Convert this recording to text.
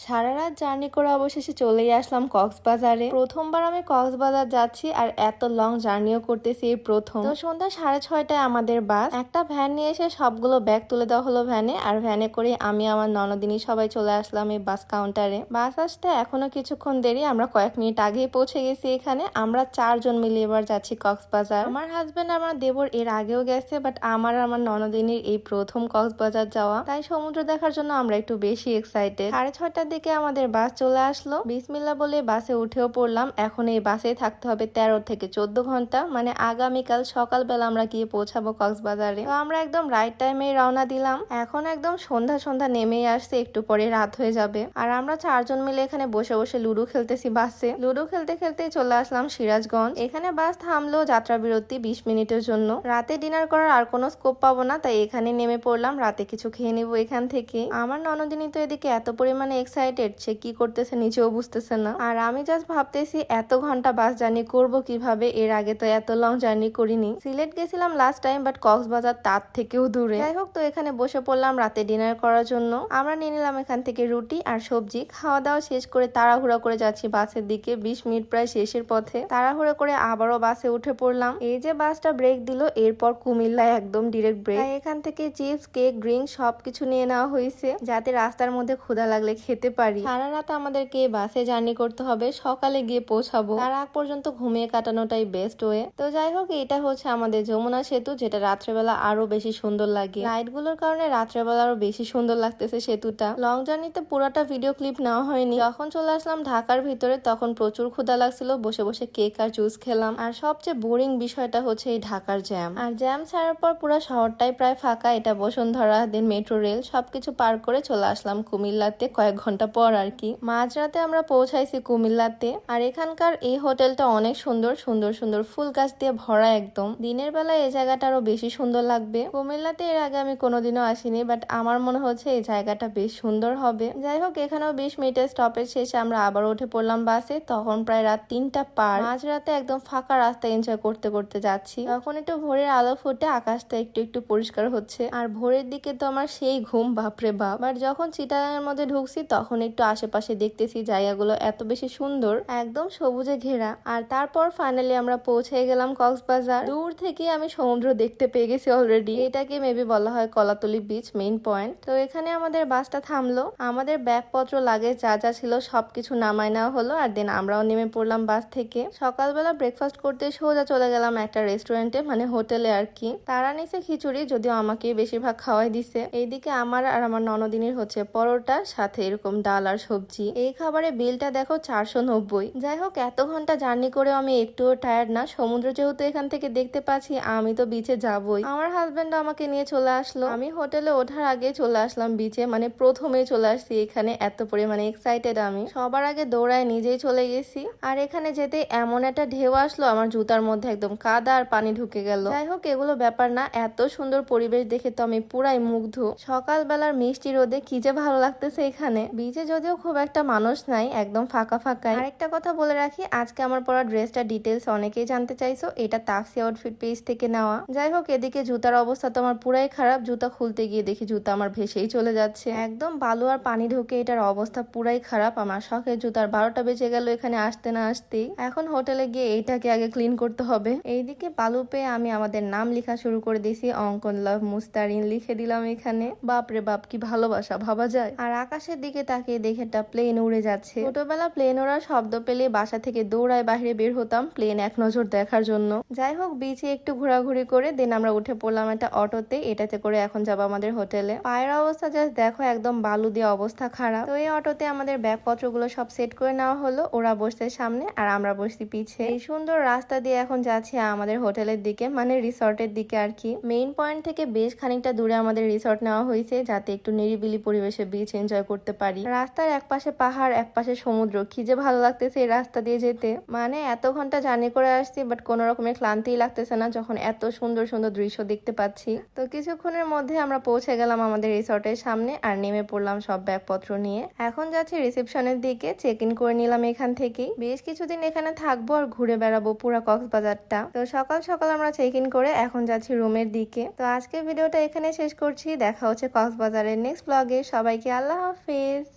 সারা রাত জার্নি করে অবশেষে চলেই আসলাম কক্সবাজারে। প্রথমবার আমি কক্সবাজার যাচ্ছি আর এত লং জার্নিও করতেছি এই প্রথম। তো সন্ধ্যা সাড়ে ছয়টায় আমাদের বাস। একটা ভ্যান নিয়ে এসে সবগুলো ব্যাগ তুলে দেওয়া হলো ভ্যানে আর ভ্যানে করে আমি আমার ননদিনী সবাই চলে আসলাম এই বাস কাউন্টারে। বাস আসতে এখনও কিছুক্ষণ দেরি, আমরা কয়েক মিনিট আগেই পৌঁছে গেছি এখানে। আমরা চারজন মিলে এবার যাচ্ছি কক্সবাজার। আমার হাজব্যান্ড আমার দেবর এর আগেও গেছে বাট আমার আমার ননদিনীর এই প্রথম কক্সবাজার যাওয়া। তাই সমুদ্র দেখার জন্য আমরা একটু বেশি এক্সাইটেড সাড়ে ছয়টার দিকে আমাদের বাস চলে আসলো। বিসমিল্লা বলে বাসে উঠেও পড়লাম। এখন এই বাসে থাকতে হবে তেরো থেকে চোদ্দ ঘণ্টা। মানে আগামীকাল সকালবেলা আমরা গিয়ে পৌঁছাবো কক্সবাজারে। তো আমরা একদম রাইট টাইমে রওনা দিলাম। এখন একদম সন্ধ্যা সন্ধ্যা নেমেই আসছে, একটু পরে রাত হয়ে যাবে। আর আমরা চারজন মিলে এখানে বসে বসে লুডো খেলতেছি বাসে। লুডো খেলতে খেলতে চলে আসলাম সিরাজগঞ্জ। এখানে বাস থামলো যাত্রা বিরতি বিশ মিনিটের জন্য। রাতে ডিনার করার আর কোনো স্কোপ পাবো না, তাই এখানে নেমে পড়লাম। রাতে কিছু খেয়ে নিবো এখান থেকে। আমার ননদিনী তো এদিকে এত পরিমাণে এক্সাইটেড সে কি করতেছে নিজেও বুঝতেছে না। আর আমি জাস্ট ভাবতেছি, এত ঘণ্টা বাস জার্নি করব কীভাবে? এর আগে তো এত লং জার্নি করিনি। সিলেট গেছিলাম লাস্ট টাইম বাট কক্সবাজার তার থেকেও দূরে। যাই হোক, তো এখানে বসে পড়লাম রাতে ডিনার করার জন্য। আমরা নিয়ে নিলাম এখান থেকে রুটি আর সবজি। খাওয়া দাওয়া শেষ করে তাড়াহুড়া করে যাচ্ছি বাসের দিকে। বিশ মিনিট প্রায় শেষের পথে। তাড়াহুড়া করে আবারও বাসে উঠে পড়লাম। এই যে বাসটা ব্রেক দিল, এরপর কুমিল্লায় একদম ডিরেক্ট ব্রেক এখান থেকে চিপস কেক ড্রিঙ্ক সবকিছু নিয়ে নেওয়া হয়েছে, যাতে রাস্তার মধ্যে ক্ষুধা লাগলে খেতে পারি। সারা রাত আমাদেরকে বাসে জার্নি করতে হবে, সকালে গিয়ে পৌঁছাবো। তার আগ পর্যন্ত ঘুমিয়ে কাটানোটাই বেস্ট ওয়ে তো যাই হোক, এটা হচ্ছে আমাদের যমুনা সেতু, যেটা রাত্রেবেলা আরও বেশি সুন্দর লাগে। লাইটগুলোর কারণে রাত্রেবেলা আরও বেশি সুন্দর লাগতেছে সেতুটা। লং জার্নিতে পুরোটা ভিডিও ক্লিপ নেওয়া হয়নি। যখন চলে আসলাম ঢাকার ভিতরে, তখন প্রচুর ক্ষুদা লাগছিল, বসে বসে কেক আর জুস খেলাম। আর সবচেয়ে বোরিং বিষয়টা হচ্ছে এই ঢাকার জ্যাম আর জ্যাম ছাড়ার পর পুরো শহরটাই প্রায় ফাঁকা, এটা বসুন্ধরা দেন মেট্রো রেল সবকিছু পার করে চলে আসলাম কুমিল্লাতে কয়েক ঘণ্টা পর আর কি। মাঝরাতে আমরা পৌঁছাইছি কুমিল্লাতে আর এখানকার এই হোটেলটা অনেক সুন্দর সুন্দর সুন্দর। ফুল গাছ দিয়ে ভরা একদম। দিনের বেলা এই জায়গাটা আরও বেশি সুন্দর লাগবে। কুমিল্লাতে এর আগে আমি কোনোদিনও আসিনি বাট আমার মনে হচ্ছে এই জায়গাটা বেশ সুন্দর হবে। যাই হোক, এখানেও বিশ মিনিটের স্টপেজ শেষে আমরা আবার উঠে পড়লাম বাসে। তখন প্রায় রাত তিনটা পার। মাঝরাতে একদম ফাঁকা রাস্তা এনজয় করতে করতে যাচ্ছি। তখন একটু ভোরের আলো ফুটে আকাশটা একটু একটু পরিষ্কার হচ্ছে। আর ভোরের দিকে তো আমার সেই ঘুম, বাপরে বাপ। আর যখন চিটাগাঙের মধ্যে ঢুকছি, তখন একটু আশেপাশে দেখতেছি জায়গাগুলো এত বেশি সুন্দর। একদম সবুজে ঘেরা। আর তারপর ফাইনালি আমরা পৌঁছে গেলাম কক্সবাজার। দূর থেকে আমি সমুদ্র দেখতে পেয়ে গেছি অলরেডি এটাকে মেবি বলা হয় কলাতলি বিচ মেইন পয়েন্ট তো এখানে আমাদের বাসটা থামলো। আমাদের ব্যাগপত্র লাগে যা যা ছিল সবকিছু নামায় নেওয়া হলো। আর দেন আমরাও নেমে পড়লাম বাস থেকে। সকালবেলা ব্রেকফাস্ট করতে সোজা চলে গেলাম একটা রেস্টুরেন্টে মানে হোটেলে আর কি। তারা নিচে খিচুড়ি, যদিও আমাকে বেশিরভাগ খাওয়াই দিছে। এইদিকে আমার আর আমার ননদিনীর হচ্ছে পরোটা, সাথে এরকম ডাল আর সবজি। এই খাবারের বিলটা দেখো চারশো নব্বই। যাই হোক, এত ঘণ্টা জার্নি করেও আমি একটুও টায়ার্ড না। সমুদ্র যেহেতু এখান থেকে দেখতে পাচ্ছি, আমি তো বিচে যাবই। আমার হাজবেন্ড আমাকে নিয়ে চলে আসলো। আমি হোটেলে ওঠার আগে চলে আসলাম বিচে মানে প্রথমে চলে আসছি এখানে। এত পরিমাণে এক্সাইটেড আমি। সবার আগে দৌড়ায় নিজেই চলে গেছি। আর এখানে যেতে এমন একটা ঢেউ আসলো, আমার জুতার মধ্যে একদম কাদা আর পানি ঢুকে গেল। যাই হোক, এগুলো ব্যাপার না। এত সুন্দর পরিবেশ দেখে তো আমি পুরাই মুগ্ধ। সকালবেলার মিষ্টি রোদে কি যে ভালো লাগতেছে এখানে। বিচে যদিও খুব একটা মানুষ নাই, একদম ফাঁকা ফাঁকাই। আরেকটা কথা বলে রাখি, আজকে আমার পরা ড্রেসটা ডিটেলস অনেকেই জানতে চাইছো, এটা তাপসি আউটফিট পেজ থেকে নেওয়া। যাই হোক, এদিকে জুতার অবস্থা তো আমার পুরাই খারাপ, জুতা খুলতে গিয়ে দেখি জুতা আমার ভেসেই চলে যাচ্ছে। একদম বালু আর পানি ঢুকে এটার অবস্থা পুরাই খারাপ, আমার শখের জুতার বারোটা বেজে গেল এখানে আসতে না আসতেই। এখন হোটেলে গিয়ে এইটাকে আগে ক্লিন করতে হবে। এইদিকে বালু পেয়ে আমি আমাদের নাম লেখা শুরু করে দিয়েছি, অঙ্কন, লাভ, মুস্তারিন লিখে দিলাম এখানে। বাপরে বাপ, কি ভালোবাসা, ভাবা যায়। আর আকাশের দিকে তাকিয়ে দেখে একটা প্লেন উড়ে যাচ্ছে। ছোটবেলা প্লেন ওড়ার শব্দ পেলে বাসা থেকে দৌড়ায় বাইরে বের হতাম প্লেন এক নজর দেখার জন্য। যাই হোক বিচে একটু ঘোরাঘুরি করে দেন আমরা উঠে পড়লাম একটা অটোতে। এটাতে করে এখন যাব আমাদের হোটেলে পায়ের অবস্থা জাস্ট দেখো, একদম বালু দিয়ে অবস্থা খারাপ। তো এই অটোতে আমাদের ব্যাগপত্রগুলো সব সেট করে নেওয়া হলো। ওরা বসছে সামনে আর আমরা বসছি পিছে। এই সুন্দর রাস্তা দিয়ে এখন যাচ্ছি আমাদের হোটেলের দিকে মানে রিসর্টের দিকে আর কি। মেইন পয়েন্ট থেকে বেশ খানিকটা দূরে আমাদের রিসর্ট নেওয়া হয়েছে, যাতে একটু নিরিবিলি পরিবেশে বিচ এনজয় করতে পারি। রাস্তার এক পাশে পাহাড় এক পাশে সমুদ্র। কি যে ভালো লাগতেছে এই রাস্তা দিয়ে যেতে। মানে এত ঘণ্টা জার্নি করে আসছি বাট কোনো রকমের ক্লান্তিই লাগতেছে না যখন এত সুন্দর সুন্দর দৃশ্য দেখতে পাচ্ছি। তো কিছুক্ষণের মধ্যে আমরা পৌঁছে গেলাম আমাদের রিসর্টের সামনে আর নেমে পড়লাম সব ব্যাগপত্র নিয়ে। এখন যাচ্ছি রিসেপশনের দিকে চেক ইন করে নিলাম এখান থেকেই বেশ কিছুদিন এখানে থাকব আর ঘুরে বেড়াবো পুরো কক্সবাজারটা। তো সকাল সকাল আমরা চেক ইন করে এখন যাচ্ছি রুমের দিকে। তো আজকের ভিডিওটা এখানে শেষ করছি। দেখা হচ্ছে কক্সবাজারের নেক্সট ব্লগে সবাইকে আল্লাহ হাফিজ।